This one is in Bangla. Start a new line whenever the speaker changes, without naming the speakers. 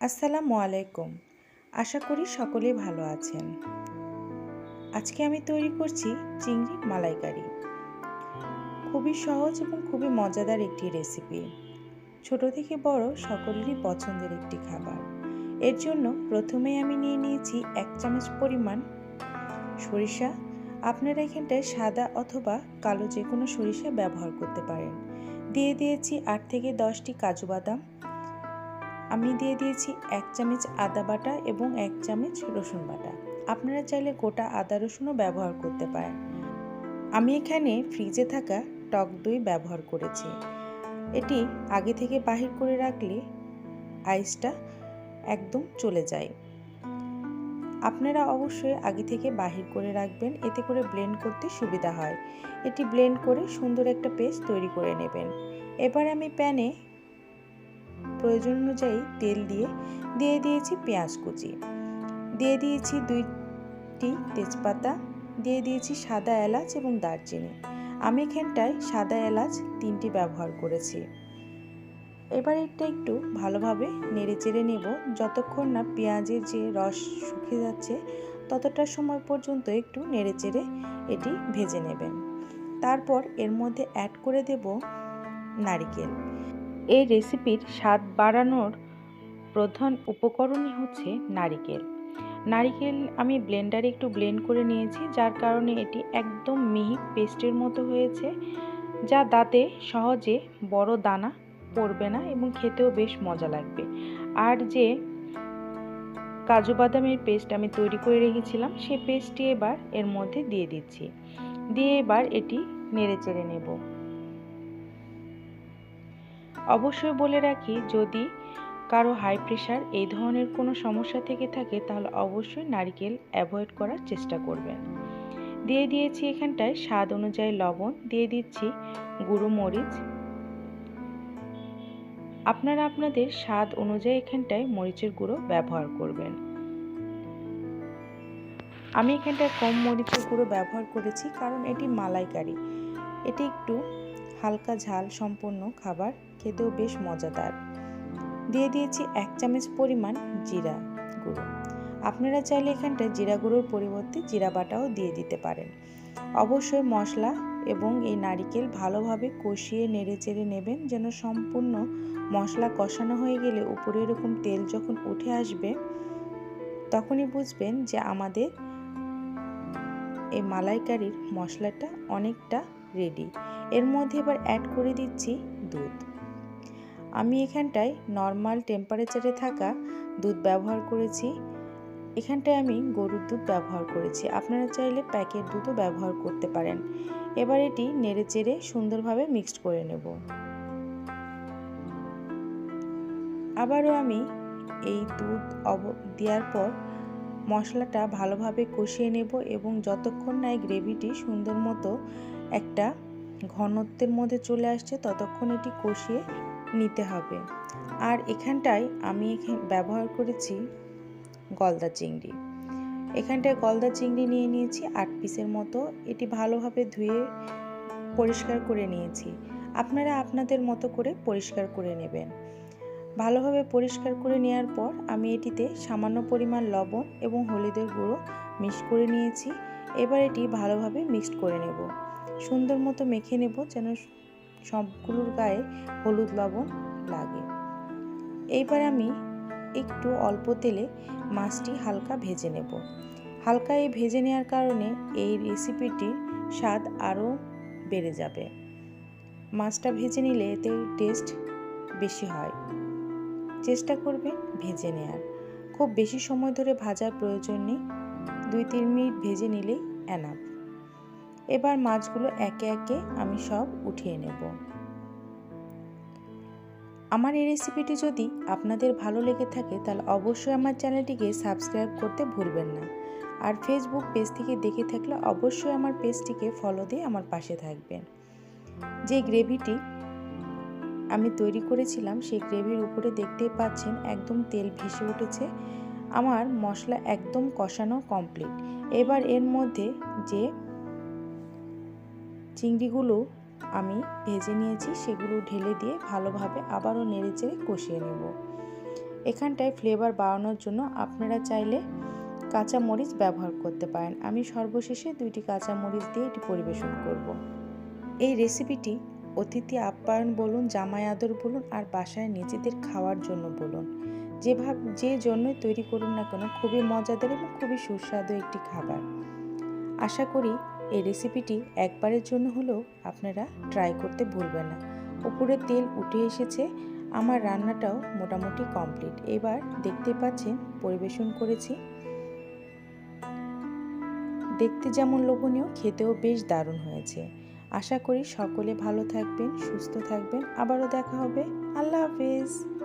আসসালামু আলাইকুম। আশা করি সকলেই ভালো আছেন। আজকে আমি তৈরি করছি চিংড়ি মালাইকারি। খুবই সহজ এবং খুবই মজাদার একটি রেসিপি। ছোট থেকে বড় সকলেরই পছন্দের একটি খাবার। এর জন্য প্রথমেই আমি নিয়ে নিয়েছি এক চামচ পরিমাণ সরিষা। আপনারা এখানটায় সাদা অথবা কালো যে কোনো সরিষা ব্যবহার করতে পারেন। দিয়ে দিয়েছি আট থেকে দশটি কাজু বাদাম। আমি দিয়ে দিয়েছি এক চামচ আদা বাটা এবং এক চামচ রসুন বাটা। আপনারা চাইলে গোটা আদা রসুনও ব্যবহার করতে পারেন। আমি এখানে ফ্রিজে থাকা টক দই ব্যবহার করেছি। এটি আগে থেকে বাহির করে রাখলে আইসটা একদম চলে যায়। আপনারা অবশ্যই আগে থেকে বাহির করে রাখবেন, এতে করে ব্লেন্ড করতে সুবিধা হয়। এটি ব্লেন্ড করে সুন্দর একটা পেস্ট তৈরি করে নেবেন। এবার আমি প্যানে প্রয়োজন অনুযায়ী তেল দিয়ে দিয়ে দিয়েছি পেঁয়াজ কুচি। দিয়ে দিয়েছি দুইটি তেজপাতা, দিয়ে দিয়েছি সাদা এলাচ এবং দারচিনি। আমি এখানটায় সাদা এলাচ তিনটি ব্যবহার করেছি। এবার এটা একটু ভালোভাবে নেড়ে চেড়ে নেব। যতক্ষণ না পেঁয়াজের যে রস শুকিয়ে যাচ্ছে, ততটা সময় পর্যন্ত একটু নেড়ে চেড়ে এটি ভেজে নেবেন। তারপর এর মধ্যে অ্যাড করে দেব নারিকেল। এই রেসিপির স্বাদ বাড়ানোর প্রধান উপকরণই হচ্ছে নারিকেল। নারিকেল আমি ব্লেন্ডারে একটু ব্লেন্ড করে নিয়েছি, যার কারণে এটি একদম মিহি পেস্টের মতো হয়েছে, যা দাঁতে সহজে বড় দানা পড়বে না এবং খেতেও বেশ মজা লাগবে। আর যে কাজু বাদামের পেস্ট আমি তৈরি করে রেখেছিলাম সেই পেস্টটি এবার এর মধ্যে দিয়ে দিচ্ছি। দিয়ে এবার এটি নেড়ে চেড়ে নেব। অবশ্যই বলে রাখি, যদি কারও হাই প্রেশার এই ধরনের কোনো সমস্যা থেকে থাকে, তাহলে অবশ্যই নারকেল অ্যাভয়েড করার চেষ্টা করবেন। দিয়ে দিয়েছি এখানটায় স্বাদ অনুযায়ী লবণ, দিয়ে দিচ্ছি গুঁড়ো মরিচ। আপনারা আপনাদের স্বাদ অনুযায়ী এখানটায় মরিচের গুঁড়ো ব্যবহার করবেন। আমি এখানটায় কম মরিচের গুঁড়ো ব্যবহার করেছি, কারণ এটি মালাইকারি। এটি একটু হালকা ঝাল সম্পন্ন খাবার। খেতেও বেশ মজাদার। দিয়ে দিয়েছি এক চামচ পরিমাণ জিরা গুঁড়ো। আপনারা চাইলে এখানটা জিরা গুঁড়োর পরিবর্তে জিরা বাটাও দিয়ে দিতে পারেন। অবশ্যই মশলা এবং এই নারিকেল ভালোভাবে কষিয়ে নেড়ে চেড়ে নেবেন যেন সম্পূর্ণ মশলা কষানো হয়ে গেলে উপরে এরকম তেল যখন উঠে আসবে, তখনই বুঝবেন যে আমাদের এই মালাইকারির মশলাটা অনেকটা রেডি এর মধ্যে এবার অ্যাড করে দিচ্ছি দুধ। আমি এখানটায় নর্মাল টেম্পারেচারে থাকা দুধ ব্যবহার করেছি। এখানটায় আমি গরুর দুধ ব্যবহার করেছি। আপনারা চাইলে প্যাকেট দুধও ব্যবহার করতে পারেন। এবার এটি নেড়ে চেড়ে সুন্দরভাবে মিক্সড করে নেব। আবারও আমি এই দুধ অব, দেওয়ার পর মশলাটা ভালোভাবে কষিয়ে নেব এবং যতক্ষণ না এই গ্রেভিটি সুন্দর মতো একটা ঘনত্বের মধ্যে চলে আসছে, ততক্ষণ এটি কষিয়ে নিতে হবে। আর এখানটায় আমি ব্যবহার করেছি গলদা চিংড়ি। এখানটায় গলদা চিংড়ি নিয়ে নিয়েছি আট পিসের মতো। এটি ভালোভাবে ধুয়ে পরিষ্কার করে নিয়েছি। আপনারা আপনাদের মতো করে পরিষ্কার করে নেবেন। ভালোভাবে পরিষ্কার করে নেওয়ার পর আমি এটিতে সামান্য পরিমাণ লবণ এবং হলুদের গুঁড়ো মিক্স করে নিয়েছি। এবার এটি ভালোভাবে মিক্সড করে নেব। সুন্দর মতো মেখে নেব যেন সবগুলোর গায়ে হলুদ লবণ লাগে। এইবার আমি একটু অল্প তেলে মাছটি হালকা ভেজে নেব। হালকা এই ভেজে নেওয়ার কারণে এই রেসিপিটির স্বাদ আরও বেড়ে যাবে। মাছটা ভেজে নিলে এতে টেস্ট বেশি হয়। চেষ্টা করবেন ভেজে নেওয়ার খুব বেশি সময় ধরে ভাজার প্রয়োজন নেই। দুই তিন মিনিট ভেজে নিলেই এনাফ এবার মাছগুলো একে একে আমি সব উঠিয়ে নেব। আমার এই রেসিপিটি যদি আপনাদের ভালো লেগে থাকে, তাহলে অবশ্যই আমার চ্যানেলটিকে সাবস্ক্রাইব করতে ভুলবেন না। আর ফেসবুক পেজ থেকে দেখে থাকলে অবশ্যই আমার পেজটিকে ফলো দিয়ে আমার পাশে থাকবেন। যে গ্রেভিটি আমি তৈরি করেছিলাম, সেই গ্রেভির উপরে দেখতেই পাচ্ছেন একদম তেল ভেসে উঠেছে। আমার মশলা একদম কষানো কমপ্লিট এবার এর মধ্যে যে চিংড়িগুলো আমি ভেজে নিয়েছি, সেগুলো ঢেলে দিয়ে ভালোভাবে আবারও নেড়ে চেড়ে কষিয়ে নেব। এখানটায় ফ্লেভার বাড়ানোর জন্য আপনারা চাইলে কাঁচা মরিচ ব্যবহার করতে পারেন। আমি সর্বশেষে দুইটি কাঁচা মরিচ দিয়ে এটি পরিবেশন করব। এই রেসিপিটি অতিথি আপ্যায়ন বলুন, জামাই আদর বলুন, আর বাসায় নিজেদের খাওয়ার জন্য বলুন। যেভাবে, যে জন্যই তৈরি করুন না কেন, খুবই মজাদার এবং খুবই সুস্বাদু একটি খাবার। আশা করি এই রেসিপিটি একবারের জন্য হলেও আপনারা ট্রাই করতে ভুলবেন না। উপরে তেল উঠে এসেছে, আমার রান্নাটাও মোটামুটি কমপ্লিট এবার দেখতে পাচ্ছেন, পরিবেশন করেছি। দেখতে যেমন লোভনীয়, খেতেও বেশ দারুণ হয়েছে। আশা করি সকলে ভালো থাকবেন, সুস্থ থাকবেন। আবারও দেখা হবে। আল্লাহ হাফেজ।